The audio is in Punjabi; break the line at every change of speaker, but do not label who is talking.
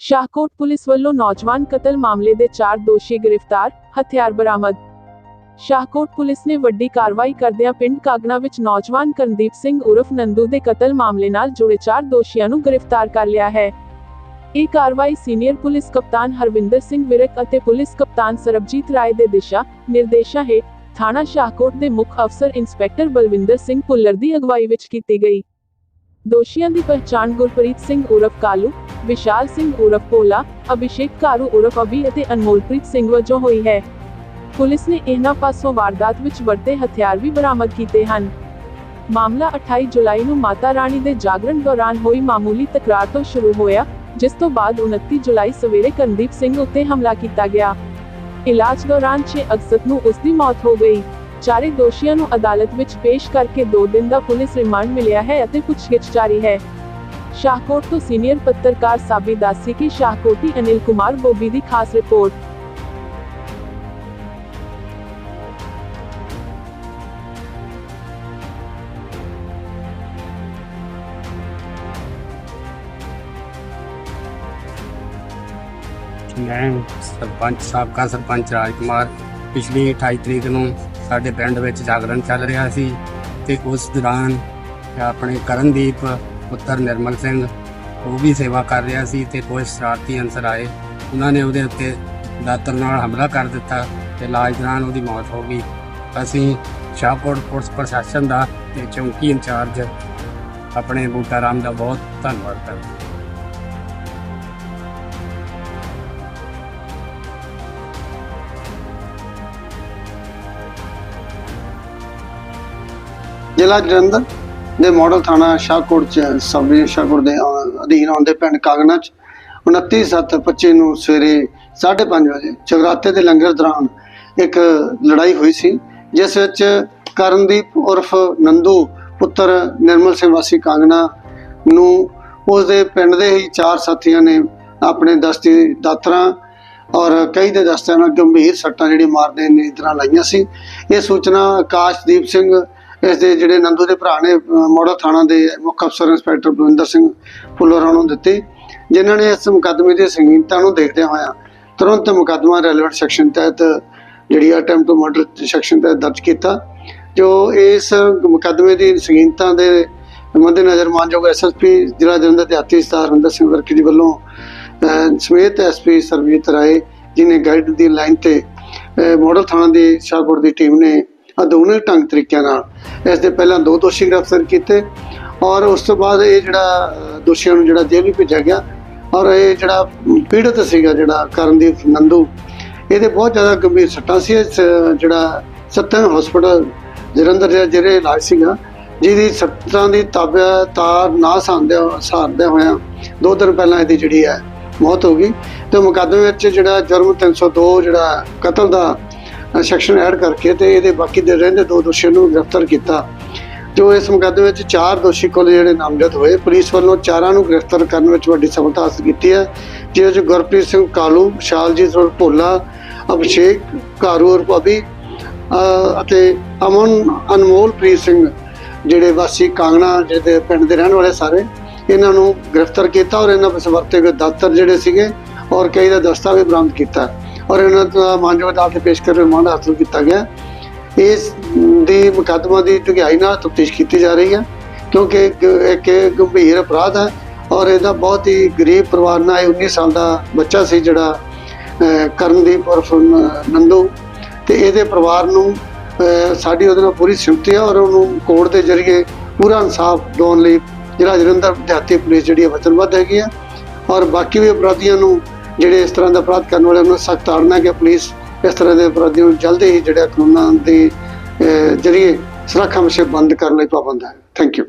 ਸ਼ਾਹਕੋਟ ਪੁਲਿਸ ਵੱਲੋਂ ਨੌਜਵਾਨ ਕਤਲ ਮਾਮਲੇ ਦੇ ਚਾਰ ਦੋਸ਼ੀ ਗ੍ਰਿਫਤਾਰ ਹਥਿਆਰ ਬਰਾਮਦ ਸ਼ਾਹਕੋਟ ਪੁਲਿਸ ਨੇ ਵੱਡੀ ਕਾਰਵਾਈ ਕਰਦਿਆਂ ਪਿੰਡ ਕਾਗਨਾ ਵਿੱਚ ਨੌਜਵਾਨ ਕਰਨਦੀਪ ਸਿੰਘ ਉਰਫ ਨੰਦੂ ਦੇ ਕਤਲ ਮਾਮਲੇ ਨਾਲ ਜੁੜੇ ਚਾਰ ਦੋਸ਼ੀਆਂ ਨੂੰ ਗ੍ਰਿਫਤਾਰ ਕਰ ਲਿਆ ਹੈ ਇਹ ਕਾਰਵਾਈ ਸੀਨੀਅਰ ਪੁਲਿਸ ਕਪਤਾਨ ਹਰਵਿੰਦਰ ਸਿੰਘ ਵਿਰਕ ਅਤੇ ਪੁਲਿਸ ਕਪਤਾਨ ਸਰਬਜੀਤ ਰਾਏ ਦੇ ਦਿਸ਼ਾ ਨਿਰਦੇਸ਼ਾਂ ਹੇਠ ਥਾਣਾ ਸ਼ਾਹਕੋਟ ਦੇ ਮੁੱਖ ਅਫਸਰ ਇੰਸਪੈਕਟਰ ਬਲਵਿੰਦਰ ਸਿੰਘ ਭੁੱਲਰ ਦੀ ਅਗਵਾਈ ਵਿੱਚ ਕੀਤੀ ਗਈ ਦੋਸ਼ੀਆਂ ਦੀ ਪਛਾਣ ਗੁਰਪ੍ਰੀਤ ਸਿੰਘ ਉਰਫ ਕਾਲੂ ਵਿਸ਼ਾਲ ਸਿੰਘ ਉਰਫ ਭੋਲਾ, ਅਭਿਸ਼ੇਕ ਕਾਰੂ ਉਰਫ ਅਭੀ ਅਤੇ ਅਨਮੋਲਪ੍ਰੀਤ ਸਿੰਘ ਵਜੋਂ ਹੋਈ ਹੈ। ਪੁਲਿਸ ਨੇ ਇਹਨਾਂ ਪਾਸੋਂ ਵਾਰਦਾਤ ਵਿੱਚ ਵਰਤੇ ਹਥਿਆਰ ਵੀ ਬਰਾਮਦ ਕੀਤੇ ਹਨ। ਮਾਮਲਾ 28 ਜੁਲਾਈ ਨੂੰ ਮਾਤਾ ਰਾਣੀ ਦੇ ਜਾਗਰਣ ਦੌਰਾਨ ਹੋਈ ਮਾਮੂਲੀ ਤਕਰਾਰ ਤੋਂ ਸ਼ੁਰੂ ਹੋਇਆ, ਜਿਸ ਤੋਂ ਬਾਅਦ 29 ਜੁਲਾਈ ਸਵੇਰੇ ਕਰਨਦੀਪ ਸਿੰਘ ਉੱਤੇ ਹਮਲਾ ਕੀਤਾ ਗਿਆ। ਇਲਾਜ ਦੌਰਾਨ 6 ਅਗਸਤ ਨੂੰ ਉਸ ਦੀ ਮੌਤ ਹੋ ਗਈ। ਚਾਰੇ ਦੋਸ਼ੀਆਂ ਨੂੰ ਅਦਾਲਤ ਵਿੱਚ ਪੇਸ਼ ਕਰਕੇ 2 ਦਿਨ ਦਾ ਪੁਲਿਸ ਰਿਮਾਂਡ ਮਿਲਿਆ ਹੈ ਅਤੇ ਪੁੱਛਗਿੱਛ ਜਾਰੀ ਹੈ। ਸ਼ਾਹਕੋਟ ਤੋਂ ਸੀਨੀਅਰ ਪੱਤਰਕਾਰ ਸਾਬੀ ਦਾਸੀ ਕੀ ਸ਼ਾਹਕੋਟੀ ਅਨਿਲ ਕੁਮਾਰ ਬੋਬੀ ਦੀ ਖਾਸ ਰਿਪੋਰਟ।
ਮੈਂ ਸਰਪੰਚ ਸਾਬਕਾ ਸਰਪੰਚ ਰਾਜ ਕੁਮਾਰ ਪਿਛਲੀ 28 ਤਰੀਕ ਨੂੰ ਸਾਡੇ ਪਿੰਡ ਵਿੱਚ ਜਾਗਰਣ ਚੱਲ ਰਿਹਾ ਸੀ ਤੇ ਉਸ ਦੌਰਾਨ ਆਪਣੇ ਕਰਨਦੀਪ ਪੁੱਤਰ ਨਿਰਮਲ ਸਿੰਘ, ਉਹ ਵੀ ਸੇਵਾ ਕਰ ਰਿਹਾ ਸੀ ਤੇ ਕੁਝ ਸ਼ਰਾਰਤੀ ਅੰਸਰ ਆਏ। ਉਹਨਾਂ ਨੇ ਉਹਦੇ ਉੱਤੇ ਦਾਤਰ ਨਾਲ ਹਮਲਾ ਕਰ ਦਿੱਤਾ ਤੇ ਇਲਾਜ ਦੌਰਾਨ ਉਹਦੀ ਮੌਤ ਹੋ ਗਈ। ਅਸੀਂ ਸ਼ਾਹਕੋਟ ਪੁਲਿਸ ਪ੍ਰਸ਼ਾਸਨ ਦਾ ਤੇ ਚੌਂਕੀ ਇੰਚਾਰਜ ਆਪਣੇ ਬੂਟਾ ਰਾਮ ਦਾ ਬਹੁਤ ਧੰਨਵਾਦ ਕਰਦੇ ਹਾਂ।
ਜ਼ਿਲ੍ਹਾ ਜਲੰਧਰ? ਦੇ ਮਾਡਲ ਥਾਣਾ ਸ਼ਾਹਕੋਟ ਚ ਸਬ ਸ਼ਾਹਕੋਟ ਦੇ ਅਧੀਨ ਆਉਂਦੇ ਪਿੰਡ ਕਾਗਨਾ ਚ 29/7/25 ਨੂੰ ਸਵੇਰੇ 5:30 ਵਜੇ ਜਗਰਾਤੇ ਦੇ ਲੰਗਰ ਦੌਰਾਨ ਇੱਕ ਲੜਾਈ ਹੋਈ ਸੀ, ਜਿਸ ਵਿੱਚ ਕਰਨਦੀਪ ਉਰਫ ਨੰਦੂ ਪੁੱਤਰ ਨਿਰਮਲ ਸਿੰਘ ਵਾਸੀ ਕਾਂਗਣਾ ਨੂੰ ਉਸ ਦੇ ਪਿੰਡ ਦੇ ਹੀ ਚਾਰ ਸਾਥੀਆਂ ਨੇ ਆਪਣੇ ਦਸਤੀ ਦਾਤਰਾਂ ਔਰ ਕਈ ਦੇ ਦਸਤਿਆਂ ਨਾਲ ਗੰਭੀਰ ਸੱਟਾਂ ਜਿਹੜੀ ਮਾਰਦੇ ਨੇ ਤਰ੍ਹਾਂ ਲਾਈਆਂ ਸੀ। ਇਹ ਸੂਚਨਾ ਆਕਾਸ਼ਦੀਪ ਸਿੰਘ ਇਸ ਦੇ ਜਿਹੜੇ ਨੰਦੂ ਦੇ ਭਰਾ ਨੇ ਮੋੜਾ ਥਾਣਾ ਦੇ ਮੁੱਖ ਅਫਸਰ ਇੰਸਪੈਕਟਰ ਬਲਵਿੰਦਰ ਸਿੰਘ ਫੁੱਲਰਾਂ ਨੂੰ ਦਿੱਤੀ, ਜਿਨ੍ਹਾਂ ਨੇ ਇਸ ਮੁਕੱਦਮੇ ਦੀ ਸੰਗੀਨਤਾ ਨੂੰ ਦੇਖਦਿਆਂ ਹੋਇਆ ਤੁਰੰਤ ਮੁਕੱਦਮਾ ਰੈਲੇਵੈਂਟ ਸੈਕਸ਼ਨ ਤਹਿਤ ਜਿਹੜੀ ਅਟੈਂਪਟ ਟੂ ਮਰਡਰ ਸੈਕਸ਼ਨ ਤਹਿਤ ਦਰਜ ਕੀਤਾ, ਜੋ ਇਸ ਮੁਕੱਦਮੇ ਦੀ ਸੰਗੀਨਤਾ ਦੇ ਮੱਦੇਨਜ਼ਰ ਮਾਨਯੋਗ ਐਸਐਸਪੀ ਜ਼ਿਲ੍ਹਾ ਜਲੰਧਰ ਦੇ ਆਤੀ ਸਤਾਰ ਹਰਿੰਦਰ ਸਿੰਘ ਵਰਕੀ ਜੀ ਵੱਲੋਂ, ਅਹ, ਸਮੇਤ ਐਸਪੀ ਸਰਬਜੀਤ ਰਾਏ ਜੀ ਗਾਈਡ ਦੀ ਲਾਈਨ ਤੇ, ਅਹ ਥਾਣਾ ਦੀ ਸ਼ਾਹਕੋਟ ਦੀ ਟੀਮ ਨੇ ਆਧੁਨਿਕ ਢੰਗ ਤਰੀਕਿਆਂ ਨਾਲ ਇਸ ਦੇ ਪਹਿਲਾਂ ਦੋ ਦੋਸ਼ੀ ਗ੍ਰਿਫਤਾਰ ਕੀਤੇ ਔਰ ਉਸ ਤੋਂ ਬਾਅਦ ਇਹ ਜਿਹੜਾ ਦੋਸ਼ੀਆਂ ਨੂੰ ਜਿਹੜਾ ਜੇਲ੍ਹ ਵੀ ਭੇਜਿਆ ਗਿਆ ਔਰ ਇਹ ਜਿਹੜਾ ਪੀੜਤ ਸੀਗਾ ਜਿਹੜਾ ਕਰਨਦੀਪ ਨੰਦੂ ਇਹਦੇ ਬਹੁਤ ਜ਼ਿਆਦਾ ਗੰਭੀਰ ਸੱਟਾਂ ਸੀ। ਇਸ, ਅਹ, ਜਿਹੜਾ ਸੱਤਨ ਹਸਪੀਟਲ ਜਲੰਧਰ ਦੇ ਜਿਹੜੇ ਇਲਾਜ ਸੀਗਾ ਜਿਹਦੀ ਸੱਟਾਂ ਦੀ ਤਾਬਿਆ ਤਾਰ ਨਾ ਸਾਂਦੇ ਸਾਰਦੇ ਹੋਇਆਂ ਦੋ ਦਿਨ ਪਹਿਲਾਂ ਇਹਦੀ ਜਿਹੜੀ ਹੈ ਮੌਤ ਹੋ ਗਈ। ਤੇ ਮੁਕੱਦਮੇ ਵਿੱਚ ਜਿਹੜਾ ਜੁਰਮ 302 ਜਿਹੜਾ ਕਤਲ ਦਾ ਸੈਕਸ਼ਨ ਐਡ ਕਰਕੇ ਤੇ ਇਹਦੇ ਬਾਕੀ ਦੇ ਰਹਿੰਦੇ ਦੋ ਦੋਸ਼ੀਆਂ ਨੂੰ ਗ੍ਰਿਫਤਾਰ ਕੀਤਾ। ਜੋ ਇਸ ਮੁਕੱਦਮੇ ਵਿੱਚ ਚਾਰ ਦੋਸ਼ੀ ਕੋਲ ਜਿਹੜੇ ਨਾਮਜ਼ਦ ਹੋਏ। ਪੁਲਿਸ ਵੱਲੋਂ ਚਾਰਾਂ ਨੂੰ ਗ੍ਰਿਫਤਾਰ ਕਰਨ ਵਿੱਚ ਵੱਡੀ ਸਫਲਤਾ ਹਾਸਲ ਕੀਤੀ ਹੈ, ਜਿਹਦੇ ਵਿੱਚ ਗੁਰਪ੍ਰੀਤ ਸਿੰਘ ਕਾਲੂ, ਸ਼ਾਲਜੀਤ ਸਿੰਘ ਭੋਲਾ, ਅਭਿਸ਼ੇਕ ਕਾਰੂ ਔਰ ਭਾਬੀ ਅਤੇ ਅਮਨ ਅਨਮੋਲਪ੍ਰੀਤ ਸਿੰਘ ਜਿਹੜੇ ਵਾਸੀ ਕਾਂਗਣਾ ਜਿਹਦੇ ਪਿੰਡ ਦੇ ਰਹਿਣ ਵਾਲੇ ਸਾਰੇ, ਇਹਨਾਂ ਨੂੰ ਗ੍ਰਿਫਤਾਰ ਕੀਤਾ ਔਰ ਇਹਨਾਂ ਵਿੱਚ ਵਰਤੇ ਗਏ ਦਾਤਰ ਜਿਹੜੇ ਸੀਗੇ ਔਰ ਕਈ ਦਾ ਦਸਤਾ ਵੀ ਬਰਾਮਦ ਕੀਤਾ। ਔਰ ਇਹਨਾਂ ਦਾ ਮਾਨਯੋਗ ਅਦਾਲਤ ਤੇ ਪੇਸ਼ ਕਰ ਰਿਮਾਂਡ ਹਾਸਲ ਕੀਤਾ ਗਿਆ। ਇਸ ਦੀ ਮੁਕੱਦਮਾ ਦੀ ਢੁਕਾਈ ਨਾਲ ਤਫਤੀਸ਼ ਕੀਤੀ ਜਾ ਰਹੀ ਹੈ, ਕਿਉਂਕਿ ਇੱਕ ਗੰਭੀਰ ਅਪਰਾਧ ਹੈ ਔਰ ਇਹਦਾ ਬਹੁਤ ਹੀ ਗਰੀਬ ਪਰਿਵਾਰ ਨਾਲ ਇਹ 19 ਸਾਲ ਦਾ ਬੱਚਾ ਸੀ ਜਿਹੜਾ ਕਰਨਦੀਪ ਔਰ ਨੰਦੂ। ਤੇ ਇਹਦੇ ਪਰਿਵਾਰ ਨੂੰ ਸਾਡੀ ਉਹਦੇ ਨਾਲ ਪੂਰੀ ਸਿਮਤੀ ਹੈ ਔਰ ਉਹਨੂੰ ਕੋਰਟ ਦੇ ਜ਼ਰੀਏ ਪੂਰਾ ਇਨਸਾਫ ਦਿਵਾਉਣ ਲਈ ਜਿਹੜਾ ਜਲੰਧਰ ਦਿਹਾਤੀ ਪੁਲਿਸ ਜਿਹੜੀ ਹੈ ਵਚਨਬੱਧ ਹੈਗੀ ਹੈ। ਔਰ ਬਾਕੀ ਵੀ ਅਪਰਾਧੀਆਂ ਨੂੰ ਜਿਹੜੇ ਇਸ ਤਰ੍ਹਾਂ ਦਾ ਅਪਰਾਧ ਕਰਨ ਵਾਲੇ, ਉਹਨਾਂ ਨੂੰ ਸਖਤ ਤਾੜਨਾ ਕਿ ਪੁਲਿਸ ਇਸ ਤਰ੍ਹਾਂ ਦੇ ਅਪਰਾਧੀਆਂ ਨੂੰ ਜਲਦੀ ਹੀ ਜਿਹੜਾ ਕਾਨੂੰਨਾਂ ਦੇ ਜ਼ਰੀਏ ਸੁਰੱਖਿਆ ਮਿਸ਼ਨ ਬੰਦ ਕਰਨ ਲਈ ਪਾਬੰਦ ਹੈ। Thank you